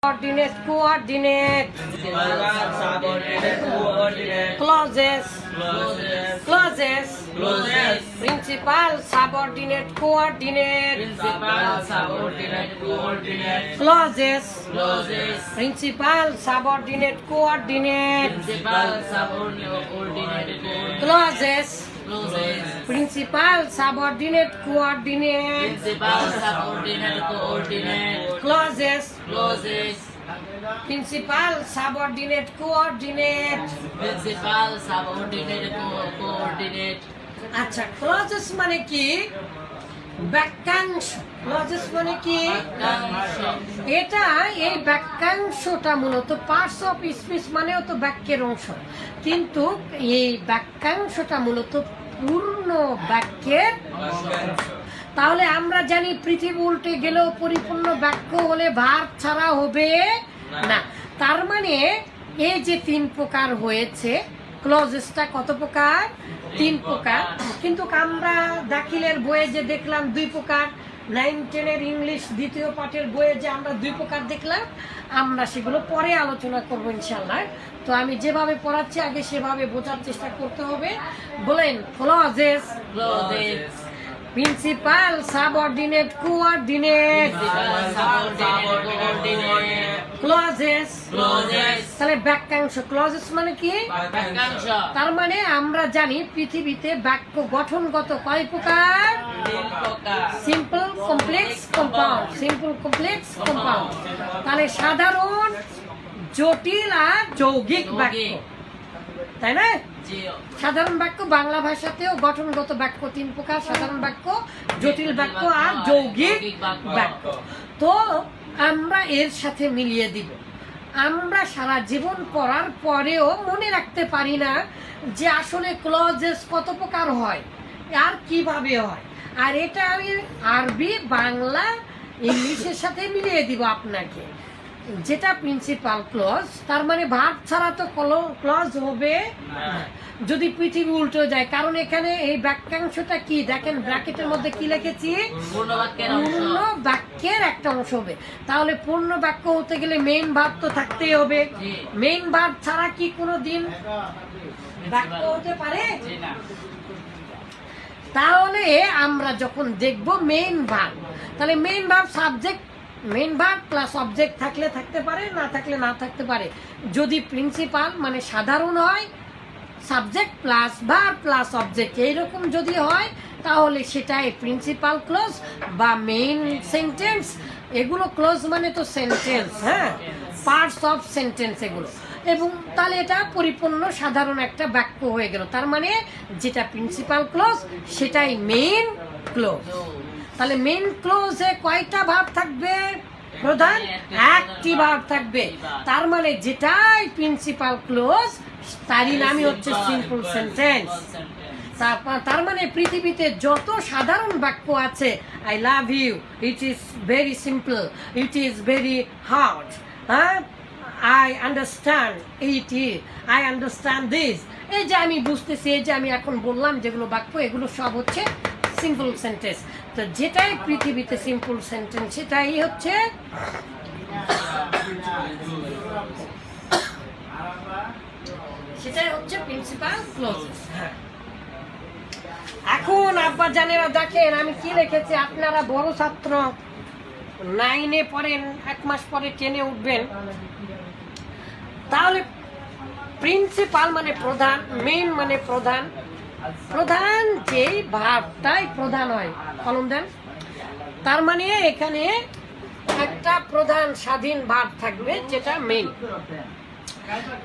Coordinate, coordinate, clauses, clauses, clauses, clauses, principal, subordinate, coordinate, principal, subordinate, coordinate, clauses, principal, subordinate, coordinate, principal, subordinate, coordinate, clauses, subordinate, coordinate, principal, subordinate, coordinate, clauses, clauses, principal, subordinate, coordinate. principal, subordinate, co- coordinate, আচ্ছা clauses মানে কি বাক্যাংশ clauses মানে কি? এটা এই বাক্যাংশটা মূলত parts of speech মানেও তো বাক্যের অংশ। কিন্তু এই বাক্যাংশটা মূলত পূর্ণ বাক্যের তাহলে আমরা জানি পৃথিবী উল্টে গেলেও পরিপূর্ণ বাক্য হলে ভার ছাড়া হবে না। তার মানে এই যে তিন প্রকার হয়েছে ক্লজেসটা কত প্রকার? তিন প্রকার। কিন্তু আমরা দাখিলের বইয়ে যে দেখলাম দুই প্রকার নাইন টেনের ইংলিশ দ্বিতীয় পাঠের বইয়ে যে আমরা দুই প্রকার দেখলাম আমরা সেগুলো পরে আলোচনা করব ইনশাল্লাহ তো আমি যেভাবে পড়াচ্ছি আগে সেভাবে বোঝার চেষ্টা করতে হবে। বলেন ক্লজেস। Principal subordinate coordinate. তাহলে বাক্যাংশ ক্লজেস মানে কি? তার মানে আমরা জানি পৃথিবীতে বাক্য গঠনগত কয় প্রকার? Simple complex compound simple complex compound তাহলে সাধারণ জটিল আর যৌগিক বাক্য। তাই না? সাধারণ বাক্য বাংলা ভাষাতেও গঠনগত বাক্য তিন প্রকার সাধারণ বাক্য জটিল বাক্য আর যৌগিক। বাক্য। তো আমরা এর সাথে মিলিয়ে দিব। আমরা সারা জীবন পড়ার পরেও মনে রাখতে পারি না যে আসলে ক্লজেস কত প্রকার হয় আর কীভাবে হয়। আর এটা আমি আরবি, বাংলা, ইংলিশের সাথে মিলিয়ে দিব আপনাকে। যেটা প্রিন্সিপাল ক্লজ তার মানে ভাব ছাড়া তো ক্লজ হবে যদি পৃথিবী উল্টো যায় কারণ এখানে এই বাক্যাংশটা কি? দেখেন ব্র্যাকেটের মধ্যে কি লিখেছি? পূর্ণ বাক্যের একটা অংশ হবে। তাহলে পূর্ণ বাক্য হতে গেলে মেইন ভাব তো থাকতেই হবে। মেইন ভাব ছাড়া কি কোনো দিন বাক্য হতে পারে? তাহলে আমরা যখন দেখব মেইন ভাব তাহলে মেইন ভাব সাবজেক্ট মেইন ভাব প্লাস অবজেক্ট থাকলে থাকতে পারে, না থাকলে না থাকতে পারে। যদি প্রিন্সিপাল মানে সাধারণ হয় সাবজেক্ট প্লাস ভার প্লাস অবজেক্ট এইরকম যদি হয়, তাহলে সেটাই প্রিন্সিপাল ক্লোজ বা মেইন সেন্টেন্স এগুলো ক্লোজ মানে তো সেন্টেন্স হ্যাঁ? পার্টস অফ সেন্টেন্স এগুলো। এবং তাহলে এটা পরিপূর্ণ সাধারণ একটা বাক্য হয়ে গেল। তার মানে যেটা প্রিন্সিপাল ক্লোজ সেটাই মেইন ক্লোজ তাহলে মেন ক্লোজে কয়টা ভাব থাকবে? প্রধান একটি ভাব থাকবে। তার মানে যেটাই প্রিন্সিপাল ক্লোজ তারই নামই হচ্ছে সিম্পল সেন্টেন্স তার মানে পৃথিবীতে যত সাধারণ বাক্য আছে I love you it is very simple it is very hard হ্যাঁ? আই আন্ডারস্ট্যান্ড ইট ই আই আন্ডারস্ট্যান্ড দিস এই যে আমি বুঝতেছি এই যে আমি এখন বললাম যেগুলো বাক্য এগুলো সব হচ্ছে সিম্পল সেন্টেন্স তো যেটাই পৃথিবীতে সিম্পল সেন্টেন্স সেটাই হচ্ছে সেটাই হচ্ছে প্রিন্সিপাল ক্লোজেস এখন আব্বা জানেরা দেখেন আমি কি লিখেছি, আপনারা বড় ছাত্র নাইনে পড়েন, এক মাস পরে টেনে উঠবেন। তাহলে প্রিন্সিপাল মানে প্রধান মেইন মানে প্রধান। প্রধান যেই ভাবটাই প্রধান হয়। কলম দেন। তার মানে এখানে একটা প্রধান স্বাধীন ভাব থাকবে, যেটা মেইন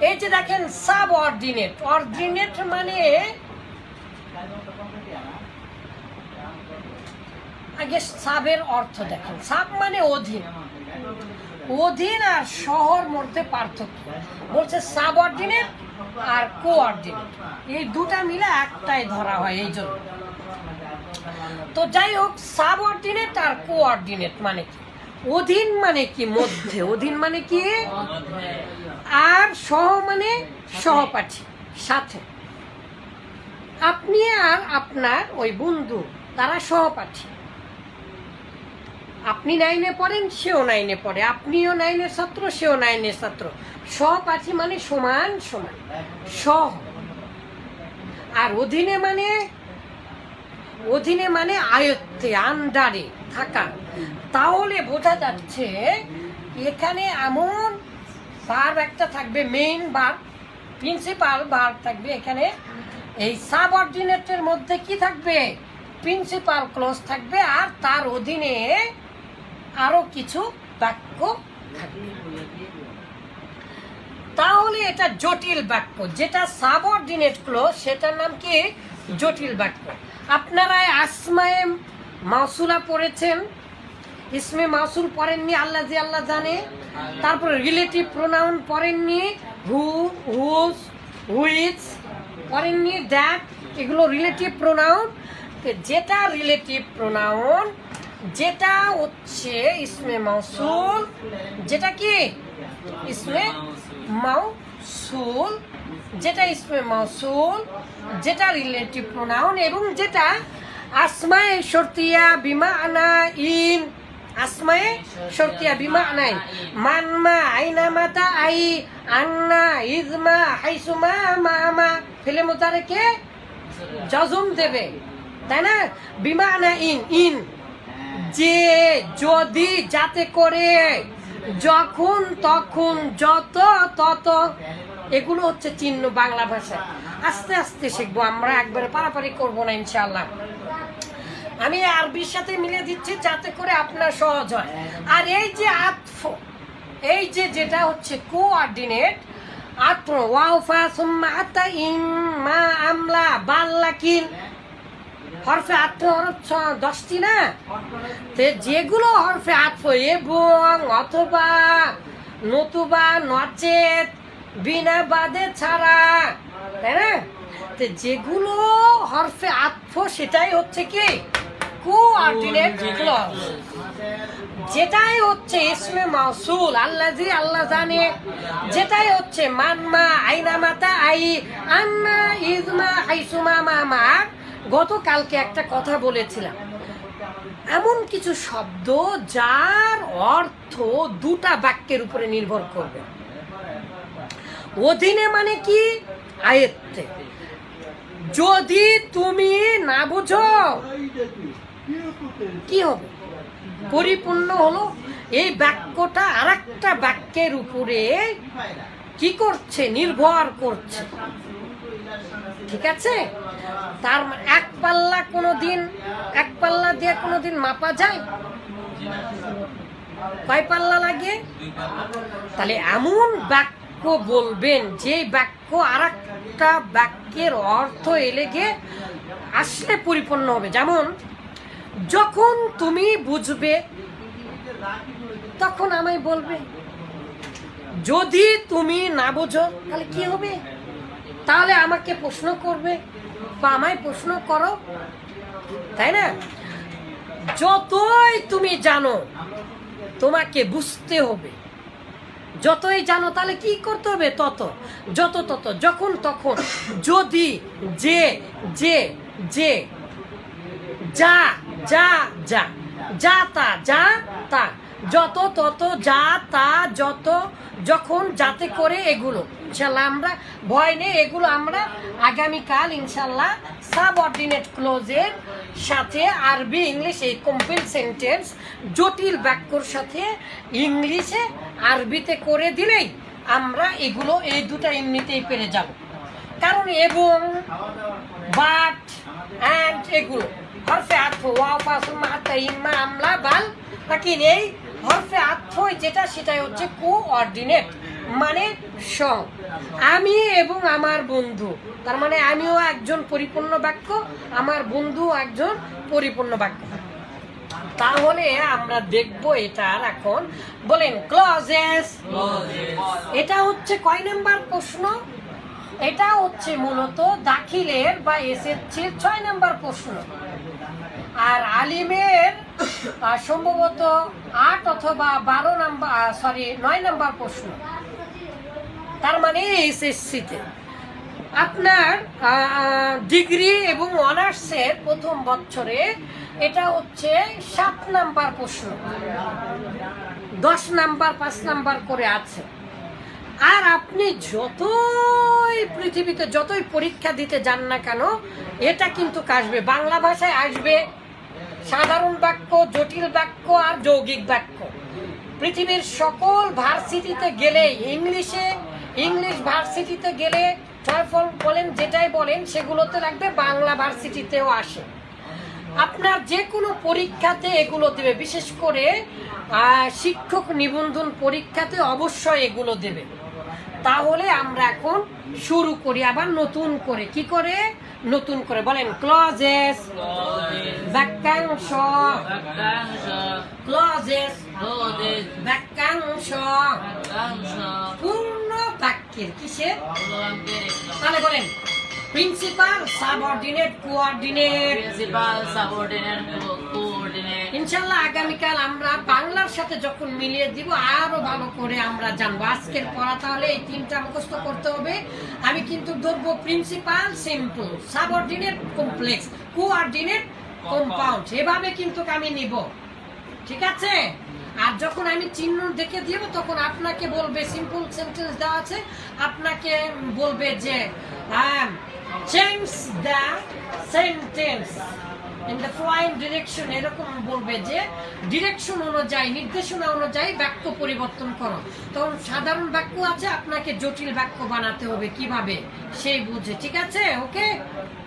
এই যে দেখেন সাব অর্ডিনেট অর্ডিনেট মানে আগে সাবের অর্থ দেখেন। সাব মানে অধীন। অধীন আর শহর মধ্যে পার্থক্য। বলছে সাব অর্ডিনেট আর কোঅর্ডিনেট এই দুটা মিলে একটাই ধরা হয়, এই জন্য। তো যাই হোক সাব অর্ডিনেট আর কোঅর্ডিনেট মানে কি? অধীন মানে কি মধ্যে? অধীন মানে কি? আর সহ মানে সহপাঠী, সাথে। আপনি আর আপনার ওই বন্ধু, তারা সহপাঠী। আপনি নাইনে পড়েন, সেও নাইনে পড়ে। আপনিও নাইনের ছাত্র, সেও নাইনের ছাত্র। সহপাঠী মানে সমান সমান, সহ। আর অধীনে মানে অধীনে মানে আয়ত্তে, আন্ডারে থাকা। তাহলে বোঝা যাচ্ছে এখানে এমন বার একটা থাকবে মেইন ভার্ব প্রিন্সিপাল বার থাকবে এখানে। এই সাবঅর্ডিনেটের মধ্যে কি থাকবে? প্রিন্সিপাল ক্লোজ থাকবে আর তার অধীনে আরও কিছু বাক্য থাকবে। তাহলে এটা জটিল বাক্য, যেটা সাবঅর্ডিনেট ক্লোজ সেটার নাম কি? জটিল বাক্য। আপনারা আসমায়ে মাসুলা পড়েছেন, ইসমে মাসুল পড়েননি, আল্লাহ জি আল্লাহ জানে। তারপরে রিলেটিভ প্রোনাউন পড়েননি হু হুজ হুইচ পড়েননি দ্যাট এগুলো রিলেটিভ প্রোনাউন যেটা রিলেটিভ প্রোনাউন যেটা হচ্ছে ইসমে মাসুল, যেটা কি? ইসমে মাউসুল যেটা ইসমে মাউসুল, যেটা রিলেটিভ প্রোনাউন এবং যেটা আসমায়ে শর্তিয়া বিমা আনা ইন আসমায়ে শর্তিয়া বিমা আনাই মানমা আইনা মাতা আই, আন্না ইজমা হাইসুমা মামা ফেলে মোতারেকে জজম দেবে, তাই না? বিমা আনা ইন ইন। যে যদি যাতে করে, যখন তখন যত তত এগুলো হচ্ছে চিহ্ন বাংলা ভাষা। আস্তে আস্তে শিখব, আমরা একবারে পারাপারি করব না ইনশাল্লাহ আমি আরবির সাথে মিলে দিচ্ছি যাতে করে আপনার সহজ হয়। আর এই যে আতফ, এই যে যেটা হচ্ছে কোঅর্ডিনেট আত্ম ওয়াউফা সুম্মা, আতা, ইম, মা, আমলা বাল্লাকিন হরফে আত্ম হরফ দশটি না? তে যেগুলো হরফে আত্ম এবং অথবা নতুবা, নচেত বিনা বাদে ছাড়া, তাই না? তো যেগুলো হরফে আত্ম, সেটাই হচ্ছে কি? যেটাই হচ্ছে ইসমে মাসুল আল্লাহ জি আল্লাহ জানে। যেটাই হচ্ছে মানমা আইনা মাতা আই, আন্না ইজমা আইসুমা মামা গতকালকে একটা কথা বলেছিলাম। এমন কিছু শব্দ যার অর্থ দুটা বাক্যের উপরে নির্ভর করবে। অধীনে মানে কি? আয়ত্তে। যদি তুমি না বুঝো, কি হবে? পরিপূর্ণ হলো। এই বাক্যটা আর একটা বাক্যের উপরে কি করছে? নির্ভর করছে। ঠিক আছে? তার এক পাল্লা কোনো দিন এক পাল্লা দিয়ে কোনো দিন মাপা যায়? কয় পাল্লা লাগে? তাহলে এমন বাক্য বলবেন। যে বাক্য আর একটা বাক্যের অর্থ এলে গিয়ে আসলে পরিপূর্ণ হবে। যেমন, যখন তুমি বুঝবে, তখন আমায় বলবে। যদি তুমি না বোঝো, তাহলে কি হবে? তাহলে আমাকে প্রশ্ন করবে বা আমায় প্রশ্ন করো। তাই না? যতই তুমি জানো, তোমাকে বুঝতে হবে। যতই জানো, তাহলে কি করতে হবে? তত, যত, তত, যখন তখন যদি যে যে যে, যা যা যা যা, তা যা, তা, যত, তত, যা, তা, যত, যখন যাতে করে এগুলো ইনশাল্লাহ আমরা ভয় নেই, এগুলো আমরা আগামীকাল ইনশাল্লাহ সাবঅর্ডিনেট ক্লোজের সাথে আরবি, ইংলিশ এই কমপ্লিট সেন্টেন্স জটিল বাক্যর সাথে ইংলিশে আরবিতে করে দিলেই আমরা এগুলো এই দুটা এমনিতেই পেরে যাব। কারণ এবং বাট অ্যান্ড এগুলো। হরফে আত্ম ওয়াও পাসুল মাহাত্তা ইম্মা আমলা বাল। লাকিন এই হরফে আত্ম যেটা, সেটাই হচ্ছে কোঅর্ডিনেট মানে সং। আমি এবং আমার বন্ধু, তার মানে আমিও একজন পরিপূর্ণ বাক্য, আমার বন্ধু একজন পরিপূর্ণ বাক্য। তাহলে আমরা দেখব এটার এখন। বলেন ক্লজেস এটা হচ্ছে কয় নাম্বার প্রশ্ন? এটা হচ্ছে মূলত দাখিলের বা এসএসসির ছয় নাম্বার প্রশ্ন। আর আলিমের সম্ভবত আট অথবা বারো নাম্বার সরি নয় নাম্বার প্রশ্ন। তার মানে এসএসসিতে। আপনার ডিগ্রি এবং অনার্সের প্রথম বছরে এটা হচ্ছে সাত নাম্বার প্রশ্ন। দশ নাম্বার, পাঁচ নাম্বার করে আছে। আর আপনি যতই পৃথিবীতে যতই পরীক্ষা দিতে যান না কেন, এটা কিন্তু আসবে বাংলা ভাষায় আসবে সাধারণ বাক্য, জটিল বাক্য আর যৌগিক বাক্য। পৃথিবীর সকল ভার্সিটিতে গেলে, ইংলিশে, ইংলিশ ভার্সিটিতে গেলে টয়ফল বলেন যেটাই বলেন সেগুলোতে রাখবে বাংলা ভার্সিটিতেও আসে। আপনার যে কোনো পরীক্ষাতে এগুলো দেবে বিশেষ করে শিক্ষক নিবন্ধন পরীক্ষাতে অবশ্যই এগুলো দেবে। তাহলে আমরা এখন শুরু করি আবার নতুন করে। কি করে? নতুন করে। বলেন ক্লজেস বাক্যাংশ ক্লজেস বাক্যাংশ পূর্ণ বাক্যের কিসের? তাহলে বলেন principal subordinate coordinate principal subordinate coordinate ইনশাল্লাহ আগামীকাল আমরা বাংলার সাথে যখন মিলিয়ে দিব আরও ভালো করে আমরা জানব। আজকের পড়া তাহলে এই তিনটা মুখস্থ করতে হবে। আমি কিন্তু ধরবো principal simple subordinate complex coordinate compound এভাবে কিন্তু আমি নিব। ঠিক আছে? আর যখন আমি চিহ্ন দেখে দিব, তখন আপনাকে বলবে সিম্পল সেন্টেন্স দেওয়া আছে, আপনাকে বলবে যে change the sentence in the flying direction এরকম বলবে যে ডিরেকশন অনুযায়ী, নির্দেশনা অনুযায়ী বাক্য পরিবর্তন করো। তখন সাধারণ বাক্য আছে, আপনাকে জটিল বাক্য বানাতে হবে কীভাবে? সেই বুঝে, ঠিক আছে? ওকে?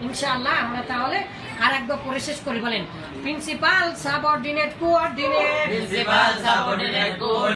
ইনশাআল্লাহ, আমরা তাহলে আর একবার পরে শেষ করি, বলেন। Principal subordinate coordinate principal subordinate coordinate